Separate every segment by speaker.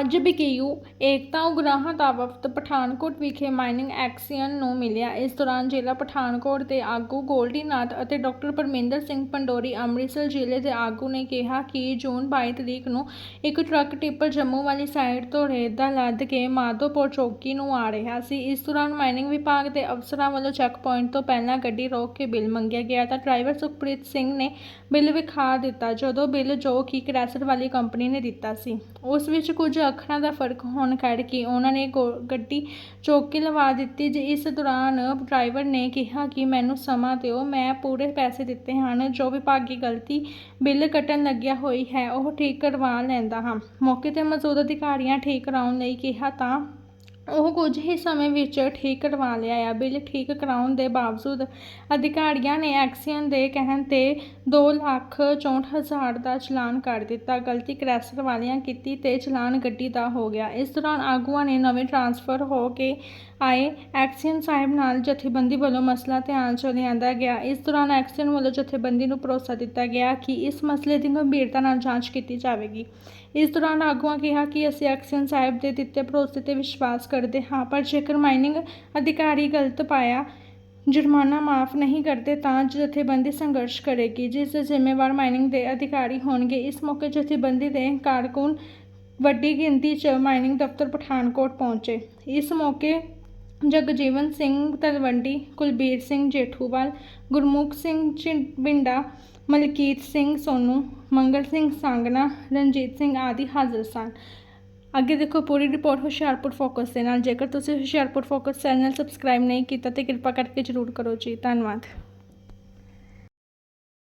Speaker 1: ਅੱਜ ਬੀਕੇਯੂ ਏਕਤਾ ਉਗਰਾਹਾਂ ਦਾ ਵਫਦ ਪਠਾਨਕੋਟ ਵਿਖੇ ਮਾਈਨਿੰਗ ਐਕਸੀਅਨ ਨੂੰ ਮਿਲਿਆ। ਇਸ ਦੌਰਾਨ ਜ਼ਿਲ੍ਹਾ ਪਠਾਨਕੋਟ ਦੇ ਆਗੂ ਗੋਲਡੀ ਨਾਥ ਅਤੇ ਡਾਕਟਰ ਪਰਮਿੰਦਰ ਸਿੰਘ ਪੰਡੋਰੀ ਅੰਮ੍ਰਿਤਸਰ ਜ਼ਿਲ੍ਹੇ ਦੇ ਆਗੂ ਨੇ ਕਿਹਾ ਕਿ ਜੂਨ 22 ਤਰੀਕ ਨੂੰ ਇੱਕ ਟਰੱਕ ਟਿੱਪਰ ਜੰਮੂ ਵਾਲੀ ਸਾਈਡ ਤੋਂ ਰੇਤਾ ਲੱਦ ਕੇ ਮਾਧੋਪੁਰ ਚੌਕੀ ਨੂੰ ਆ ਰਿਹਾ ਸੀ। ਇਸ ਦੌਰਾਨ ਮਾਈਨਿੰਗ ਵਿਭਾਗ ਦੇ ਅਫਸਰਾਂ ਵੱਲੋਂ ਚੈੱਕ ਪੁਆਇੰਟ ਤੋਂ ਪਹਿਲਾਂ ਗੱਡੀ ਰੋਕ ਕੇ ਬਿੱਲ ਮੰਗਿਆ ਗਿਆ ਤਾਂ ਡਰਾਈਵਰ ਸੁਖਪ੍ਰੀਤ ਸਿੰਘ ਨੇ ਬਿੱਲ ਵਿਖਾ ਦਿੱਤਾ ਜਦੋਂ ਬਿੱਲ ਜੋ ਕਿ ਕ੍ਰੈਸਰ ਵਾਲੀ ਕੰਪਨੀ ਨੇ ਦਿੱਤਾ ਸੀ। ਉਸ ਵਿੱਚ ਕੁਝ ਅੱਖਰਾਂ ਦਾ ਫ਼ਰਕ ਹੋਣ ਕਰਕੇ ਉਹਨਾਂ ਨੇ ਗੋ- ਗੱਡੀ ਚੌਕ ਕੇ ਲਵਾ ਦਿੱਤੀ ਜੇ ਇਸ ਦੌਰਾਨ ਡਰਾਈਵਰ ਨੇ ਕਿਹਾ ਕਿ ਮੈਨੂੰ ਸਮਾਂ ਦਿਓ, ਮੈਂ ਪੂਰੇ ਪੈਸੇ ਦਿੱਤੇ ਹਨ, ਜੋ ਵਿਭਾਗੀ ਗਲਤੀ ਬਿੱਲ ਕੱਟਣ ਲੱਗਿਆ ਹੋਈ ਹੈ, ਉਹ ਠੀਕ ਕਰਵਾ ਲੈਂਦਾ ਹਾਂ। ਮੌਕੇ ਤੇ ਮੌਜੂਦ ਅਧਿਕਾਰੀਆਂ ਠੀਕ ਕਰਾਉਣ ਲਈ ਕਿਹਾ ਤਾਂ ਉਹ ਕੁਝ ਹੀ ਸਮੇਂ ਵਿੱਚ ਠੀਕ ਕਰਵਾ ਲਿਆ ਆ। ਬਿੱਲ ਠੀਕ ਕਰਾਉਣ ਦੇ ਬਾਵਜੂਦ ਅਧਿਕਾਰੀਆਂ ਨੇ ਐਕਸੀਅਨ ਦੇ ਕਹਿਣ ਤੇ 2 ਲੱਖ 64 ਹਜ਼ਾਰ ਦਾ ਚਲਾਨ ਕਰ ਦਿੱਤਾ। ਗਲਤੀ ਕ੍ਰੈਸ਼ਰ ਵਾਲਿਆਂ ਕੀਤੀ ਤੇ ਚਲਾਨ ਗੱਡੀ ਦਾ ਹੋ ਗਿਆ। ਇਸ ਦੌਰਾਨ ਆਗੂਆਂ ਨੇ ਨਵੇਂ ਟ੍ਰਾਂਸਫਰ ਹੋ ਕੇ ਆਏ। ਐਕਸੀਅਨ ਸਾਹਿਬ ਨਾਲ ਜਥੇਬੰਦੀ ਵੱਲੋਂ ਮਸਲਾ ਧਿਆਨ 'ਚ ਲਿਆਂਦਾ ਗਿਆ। ਇਸ ਦੌਰਾਨ ਐਕਸੀਅਨ ਵੱਲੋਂ ਜਥੇਬੰਦੀ ਨੂੰ ਭਰੋਸਾ ਦਿੱਤਾ ਗਿਆ ਕਿ ਇਸ ਮਸਲੇ ਦੀ ਗੰਭੀਰਤਾ ਨਾਲ ਜਾਂਚ ਕੀਤੀ ਜਾਵੇਗੀ। ਇਸ ਦੌਰਾਨ ਆਗੂਆਂ ਕਿਹਾ ਕਿ ਅਸੀਂ ਐਕਸੀਅਨ ਸਾਹਿਬ ਦੇ ਦਿੱਤੇ ਭਰੋਸੇ ਤੇ ਵਿਸ਼ਵਾਸ ਕਰ ਕਰਦੇ, ਹਾਂ, ਪਰ ਜੇਕਰ ਮਾਈਨਿੰਗ ਅਧਿਕਾਰੀ ਗਲਤ ਪਾਇਆ, ਜੁਰਮਾਨਾ ਮਾਫ ਨਹੀਂ ਕਰਦੇ, ਤਾਂ ਜਥੇਬੰਦੀ ਸੰਘਰਸ਼ ਕਰੇਗੀ, ਜਿਸ ਦੇ ਜ਼ਿੰਮੇਵਾਰ ਮਾਈਨਿੰਗ ਦੇ ਅਧਿਕਾਰੀ ਹੋਣਗੇ। ਇਸ ਮੌਕੇ ਜਥੇਬੰਦੀ ਦੇ ਕਾਰਕੁਨ ਵੱਡੀ ਗਿਣਤੀ 'ਚ ਮਾਈਨਿੰਗ ਦਫ਼ਤਰ ਪਠਾਨਕੋਟ ਪਹੁੰਚੇ। ਇਸ ਮੌਕੇ ਜਗਜੀਵਨ ਸਿੰਘ ਤਲਵੰਡੀ, ਕੁਲਬੀਰ ਸਿੰਘ ਜੇਠੂਵਾਲ, ਗੁਰਮੁਖ ਸਿੰਘ ਚਿੰਬਿੰਡਾ ਮਲਕੀਤ ਸਿੰਘ ਸੋਨੂ, ਮੰਗਲ ਸਿੰਘ ਸੰਗਨਾ ਰਣਜੀਤ ਸਿੰਘ ਆਦਿ ਹਾਜ਼ਰ ਸਨ। ਅੱਗੇ ਦੇਖੋ, ਪੂਰੀ ਰਿਪੋਰਟ ਹੁਸ਼ਿਆਰਪੁਰ ਫੋਕਸ ਦੇ ਨਾਲ। ਜੇਕਰ ਤੁਸੀਂ ਹੁਸ਼ਿਆਰਪੁਰ ਫੋਕਸ ਚੈਨਲ ਸਬਸਕ੍ਰਾਈਬ ਨਹੀਂ ਕੀਤਾ, ਤੇ ਕਿਰਪਾ ਕਰਕੇ ਜਰੂਰ ਕਰੋ ਜੀ। ਧੰਨਵਾਦ।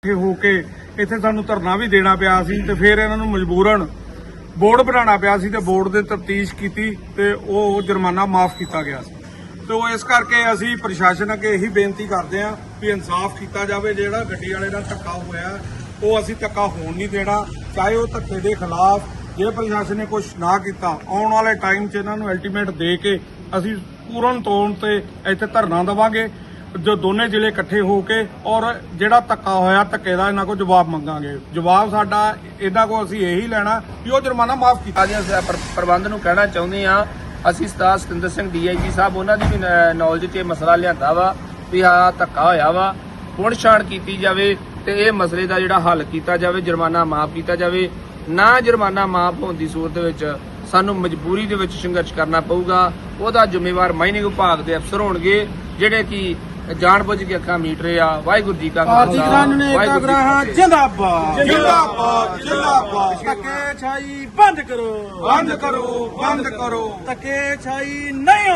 Speaker 2: ਇਕੱਠੇ ਹੋ ਕੇ ਇੱਥੇ ਸਾਨੂੰ ਧਰਨਾ ਵੀ ਦੇਣਾ ਪਿਆ ਸੀ ਤੇ ਫਿਰ ਇਹਨਾਂ ਨੂੰ ਮਜਬੂਰਨ ਬੋਰਡ ਬਣਾਉਣਾ ਪਿਆ ਸੀ ਤੇ ਬੋਰਡ ਦੇ ਤਫਤੀਸ਼ ਕੀਤੀ ਤੇ ਉਹ ਜੁਰਮਾਨਾ ਮਾਫ ਕੀਤਾ ਗਿਆ ਸੀ। ਤੇ ਉਹ ਇਸ ਕਰਕੇ ਅਸੀਂ ਪ੍ਰਸ਼ਾਸਨ ਅੱਗੇ ਇਹੀ ਬੇਨਤੀ ਕਰਦੇ ਹਾਂ ਵੀ ਇਨਸਾਫ ਕੀਤਾ ਜਾਵੇ। ਜਿਹੜਾ ਗੱਡੀ ਵਾਲੇ ਨਾਲ ਧੱਕਾ ਹੋਇਆ, ਉਹ ਅਸੀਂ ਧੱਕਾ ਹੋਣ ਨਹੀਂ ਦੇਣਾ। ਚਾਹੇ ਉਹ ਧੱਕੇ ਦੇ ਖਿਲਾਫ ਜੇ ਪ੍ਰਸ਼ਾਸਨ ਨੇ ਕੁਝ ਨਾ ਕੀਤਾ, ਆਉਣ ਵਾਲੇ ਟਾਈਮ 'ਚ ਇਹਨਾਂ ਨੂੰ ਅਲਟੀਮੇਟ ਦੇ ਕੇ ਅਸੀਂ ਪੂਰਨ ਤੌਰ ਤੇ ਇੱਥੇ ਧਰਨਾ ਦੇਵਾਂਗੇ, ਜੋ ਦੋਨੇ ਜ਼ਿਲ੍ਹੇ ਇਕੱਠੇ ਹੋ ਕੇ ਔਰ ਜਿਹੜਾ ਧੱਕਾ ਹੋਇਆ, ਧੱਕੇ ਦਾ ਇਹਨਾਂ ਕੋਲ ਜਵਾਬ ਮੰਗਾਂਗੇ। ਜਵਾਬ ਸਾਡਾ, ਇਹਨਾਂ ਕੋਲ ਅਸੀਂ ਇਹੀ ਲੈਣਾ ਕਿ ਉਹ ਜੁਰਮਾਨਾ ਮਾਫ ਕੀਤਾ
Speaker 3: ਆਦੀਆਂ ਸ- ਪ੍ਰ- ਪ੍ਰਬੰਧ ਨੂੰ ਕਹਿਣਾ ਚਾਹੁੰਦੇ ਆ ਅਸੀਂ ਸਰਦਾਰ ਸਤਿੰਦਰ ਸਿੰਘ ਡੀਆਈਜੀ ਸਾਹਿਬ, ਉਹਨਾਂ ਦੀ ਵੀ ਨੌਲੇਜ 'ਚ ਇਹ ਮਸਲਾ ਲਿਆਂਦਾ ਵਾ ਵੀ ਆ ਧੱਕਾ ਹੋਇਆ ਵਾ। ਹੁਣ ਛਾਣ ਕੀਤੀ ਜਾਵੇ ਤੇ ਇਹ ਮਸਲੇ ਦਾ ਜਿਹੜਾ ਹੱਲ ਕੀਤਾ ਜਾਵੇ, ਜੁਰਮਾਨਾ ਮਾਫ ਕੀਤਾ ਜਾਵੇ। ਨਾ ਜੁਰਮਾਨਾ ਮਾਫ ਹੋਣ ਦੀ ਸੂਰਤ ਵਿੱਚ ਸਾਨੂੰ ਮਜਬੂਰੀ ਦੇ ਵਿੱਚ ਸੰਘਰਸ਼ ਕਰਨਾ ਪਊਗਾ। ਉਹਦਾ ਜ਼ਿੰਮੇਵਾਰ ਮਾਈਨਿੰਗ ਵਿਭਾਗ ਦੇ ਅਫਸਰ ਹੋਣਗੇ ਜਿਹੜੇ ਕਿ ਜਾਣਬੁੱਝ ਕੇ ਅੱਖਾਂ ਮੀਟ ਰਹੇ ਆ। ਵਾਹਿਗੁਰੂ ਜੀ ਕਾ
Speaker 4: ਭਾਰਤੀ ਕਾਨੂੰਨ ਏਕਤਾ
Speaker 3: ਵਾਹਿਗੁਰੂ ਜੀ ਕੀ
Speaker 4: ਗ੍ਰਾਹਾਂ
Speaker 3: ਫਤਿਹ।
Speaker 4: ਜਿੰਦਾਬਾਦ।
Speaker 2: ਜਿੰਦਾਬਾਦ ਜਿੰਦਾਬਾਦ।
Speaker 4: ਧੱਕੇ ਛਾਈ ਬੰਦ ਕਰੋ।
Speaker 2: ਬੰਦ ਕਰੋ ਬੰਦ ਕਰੋ।
Speaker 4: ਧੱਕੇ ਛਾਈ ਨਹੀਂ